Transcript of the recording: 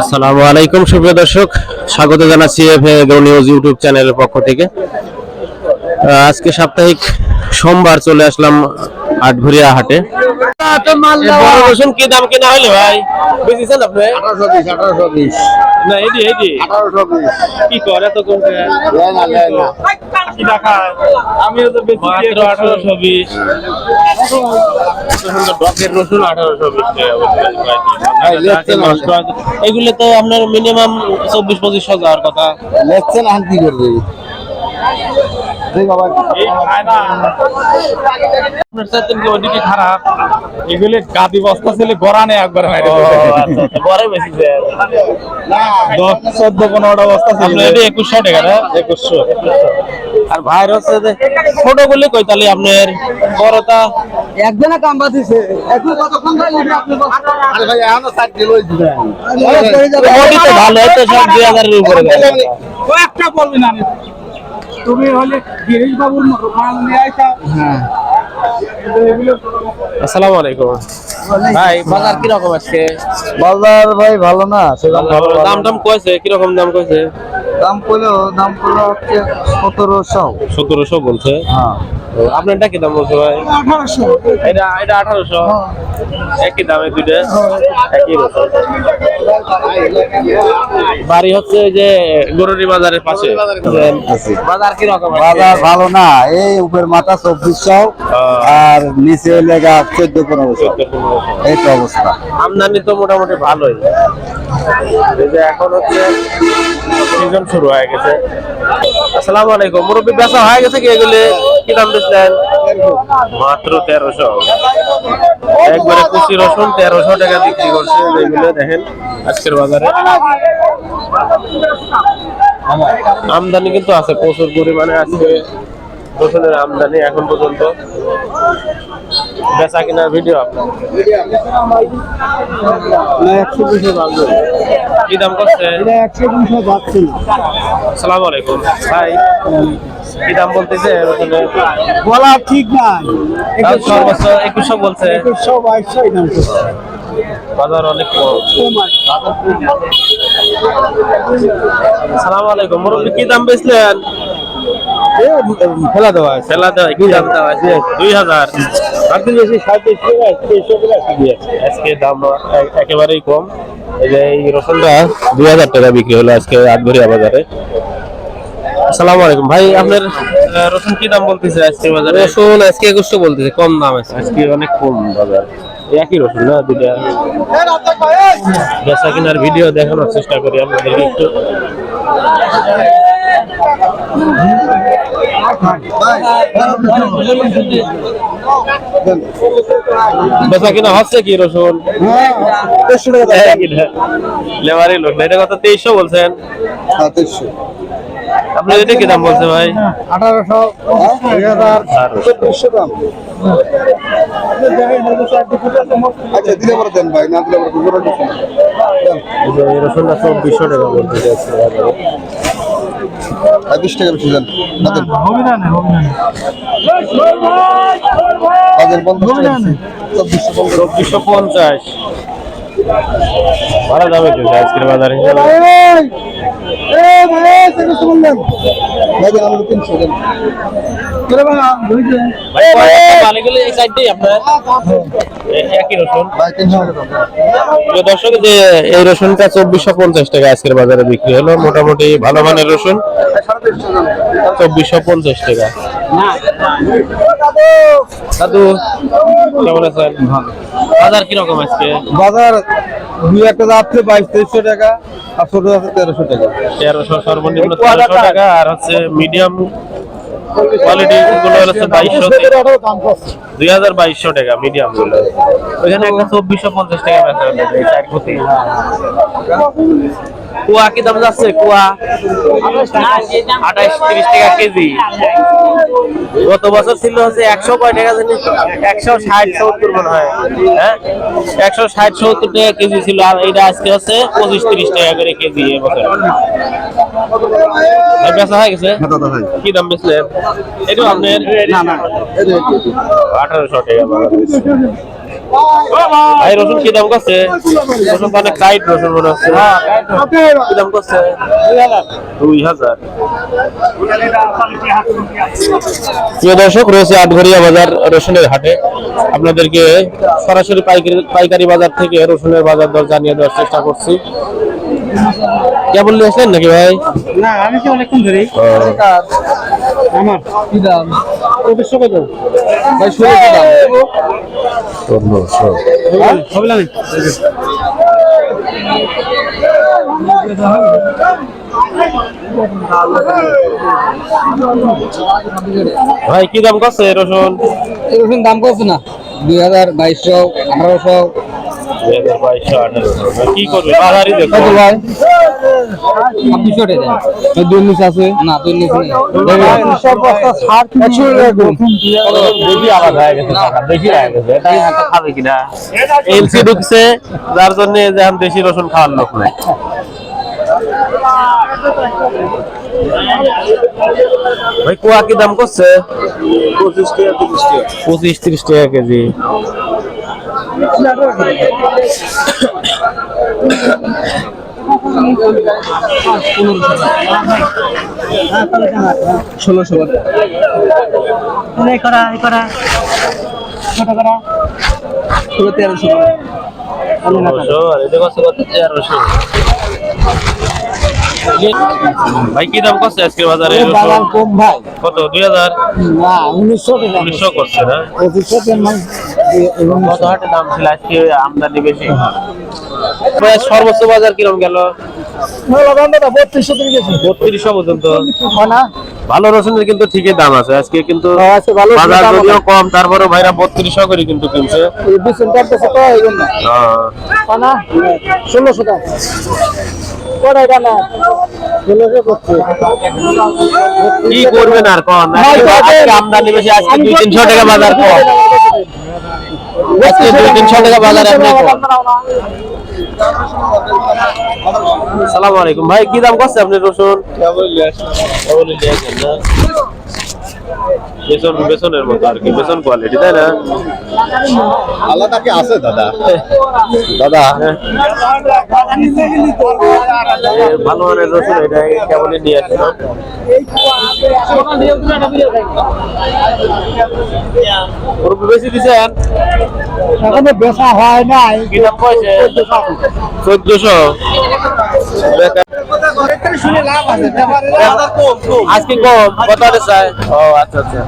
আসসালামু আলাইকুম সুপ্রিয় দর্শক। স্বাগত জানাচ্ছি এফ নিউজ ইউটিউব চ্যানেলের পক্ষ থেকে। আজকে সাপ্তাহিক সোমবার চলে আসলাম আটঘরিয়া হাটে। রসুন কি দাম কিনা ভাই? বুঝেছেন আপনি? না করে তো আমিও তো বেশি আঠারোশো বিশ। এগুলো তো আপনার মিনিমাম চব্বিশ পঁচিশ হাজার কথা লেখছেন আর কি করবে বাবা আপনার চাইতেন কি ওদিকে খারাপ? এগুলি গাদি বস্তা ছিল গড়ানে একবার মাইরে দিছে। বড় বেশি দশ চোদ্দ পনেরোটা বস্তা ছিল। একুশশো টাকা না? একুশশো। আর ভাইয়ের হচ্ছে যে ছোট গুলি কই তাহলে আপনার বড়টা? একজনে কাম বাঁধিছে এখন কতক্ষণ ধরে আপনি আরে ভাই এখনও ষাট কিলো হয়েছে। ভালো তো সব দুই হাজারের উপরে না তুমি হলে গিরিশ বাবুর মতো মাল নিয়ে আইতা। হ্যাঁ। আসসালামু আলাইকুম। ভাই বাজার কি রকম আজকে? বাজার ভাই ভালো না সেরকম ভালো দাম টাম কইছে? কি রকম দাম কইছে? দাম করল দাম করল হচ্ছে সতেরোশো। সতেরোশো বলছে। হ্যাঁ। আপনারটা কি দাম বলছে ভাই? আঠারোশো। এটা এটা আঠারোশো। একই দামে দুইটা। একই রকম বাড়ি হচ্ছে ওই যে গরুরি বাজারের পাশে। বাজার কি রকম বাজার ভালো না এই উপর মাথা চব্বিশশো আর নিচে লেগা চোদ্দ পনেরোশো এই তো অবস্থা। আমদানি তো মোটামুটি ভালোই। এই যে এখন হচ্ছে সিজন শুরু হয়ে গেছে। আসসালামু আলাইকুম। মুরব্বী বেচা হয়ে গেছে কি এগুলি? কি দাম মাত্র তেরোশো। একবারে কুচি রসুন তেরোশো টাকা বিক্রি করছে। এগুলো দেখেন আজকের বাজারে। আমদানি কিন্তু আছে প্রচুর পরিমাণে আজকে রসুনের আমদানি এখন পর্যন্ত। বেচা কিনার ভিডিও আপনার? কি দাম করছে? আলাইকুম। ভাই কি দাম বলতেছে? বলা ঠিক নাই। সর্বোচ্চ একুশশো বলছে। একুশশো বাইশশো দাম বাজার অনেক আসসালামু আলাইকুম। মুরব্বী কি দাম বেচলেন? ফেলা দেওয়া সেলা দেওয়া কি দাম দেওয়া দুই হাজার। আপনি বেশি সাঁত্রিশ টাকা তেইশশো কেজি আছে আজকে দাম একেবারেই কম এই যে এই রসুনটা দুই হাজার টাকা বিক্রি হলো আজকে আটঘরিয়া বাজারে আসসালামু আলাইকুম ভাই আপনার আহ, রসুন কি দাম বলতেছে আজকে বাজারে রসুন আজকে একুশশো বলতেছে কম দাম আছে আজকে অনেক কম বাজার একই রসুন না দুটা বেচা কিনার ভিডিও দেখানোর চেষ্টা করি আপনাদের একটু কি রসুন লেবারি লোক এটা কত তেইশশো বলছেন সাতাইশশো আপনি এটা কি দাম বলছে ভাই আঠারোশো চব্বিশশো দাম আচ্ছা দিলে পরে দেন ভাই টাকা। আর বিশ টাকা বেশি দেন তাদের বেশি। চব্বিশশো পঞ্চাশ। ভালো দামে চলছে আজকের বাজারে সাইডটাই আপনার। এ- একই রসুন। ভাই তিনশো টাকা দাম। প্রিয় দর্শক যে এই রসুনটা চব্বিশশো পঞ্চাশ টাকা আজকের বাজারে বিক্রি হলো। মোটামুটি ভালো মানের রসুন। সাড়ে তিনশো দেন। চব্বিশশো পঞ্চাশ টাকা। দাদু কেমন আছেন? বাজার কীরকম আজকে? বাজার দুই একটা যাচ্ছে বাইশ তেইশশো টাকা আর ছোট আছে তেরোশো টাকা। তেরোশো সর্বনিম্ন তেরোশো টাকা আর হচ্ছে মিডিয়াম কোয়ালিটি গুলো হচ্ছে বাইশশো দুই হাজার বাইশশো টাকা মিডিয়ামগুলো ওইখানে একটা চব্বিশশো পঞ্চাশ টাকা বেচা চার প্রতি। কুয়া কি দাম যাচ্ছে? কুয়া আঠাইশ তিরিশ টাকা কেজি। গত বছর ছিল হচ্ছে একশো কয় টাকা জানি একশো ষাট সত্তর মনে হয়। হ্যাঁ? একশো ষাট সত্তর টাকা কেজি ছিল আর এটা আজকে হচ্ছে পঁচিশ তিরিশ টাকা করে কেজি এবছর বেচা হয়ে গেছে? কি দাম বেচলেন? এটা আপনার? আঠারোশো টাকা। ভাই, রসুন কি দাম করছে? রসুন মানে কাইট রসুন মনে হচ্ছে। কি দাম করছে? দুই হাজার। প্রিয় দর্শক, রয়েছে আটঘরিয়া বাজার রসুনের হাটে। আপনাদেরকে সরাসরি পাইকারি পাইকারি বাজার থেকে রসুনের বাজার দর জানিয়ে দেওয়ার চেষ্টা করছি। কেবল নিয়ে আসলেন নাকি ভাই? না আমি কি অনেকক্ষণ ধরে আমার। কি দাম? চব্বিশশো কত? ভাই ষোলোশো দাম। হবে না ভাই কি দাম করছে রসুন? রসুন দাম কত না। দুই হাজার বাইশশো আঠারোশো। দুই হাজার বাইশশো আঠারোশো কি করবে? বাজারই দেখো। ভাই যার জন্য যেমন দেশি রসুন খাওয়ার লোক নাই। ভাই কুয়া কি দাম করছে? পঁচিশ টাকা তিরিশ টাকা। পঁচিশ তিরিশ টাকা কেজি। ষোলোশো তেরোশো। আর এটা কত কত? তেরোশো। ভাই কি দাম করছে আজকে বাজারে? রসুন? কম ভাই। কত? দুই হাজার? না উনিশশো উনিশশো করছে না? এবং কত হাটে দাম ছিল আজকে আমদানি বেশি? সর্বোচ্চ বাজার কীরকম গেল? বত্রিশশো পর্যন্ত। ভালো রসুনের কিন্তু ঠিকই দাম আছে। আজকে কিন্তু ভালো বাজার যদিও কম তারপরে ভাইরা বত্রিশশো করে কিন্তু কিনছে। না? ষোলোশো টাকা। কি করবেন আর আমদানি বেশি আজকে দুই তিনশো টাকা বাজার কম। আজকে দুই তিনশো টাকা বাজার সালাম আলাইকুম। ভাই কি দাম করছে আপনি রসুন কেবলই নিয়ে আসেন না? বেসন বেসনের মতো আর কি বেসন কোয়ালিটি তাই না? আলাদা কি আছে দাদা। দাদা। ভালো মানের রসুন এটা কেবলই নিয়ে আসেন না? বেশি দিছেন? এখানে বেচা হয় কয়েছে চোদ্দশো। আজকে কম কত আছে ও আচ্ছা আচ্ছা।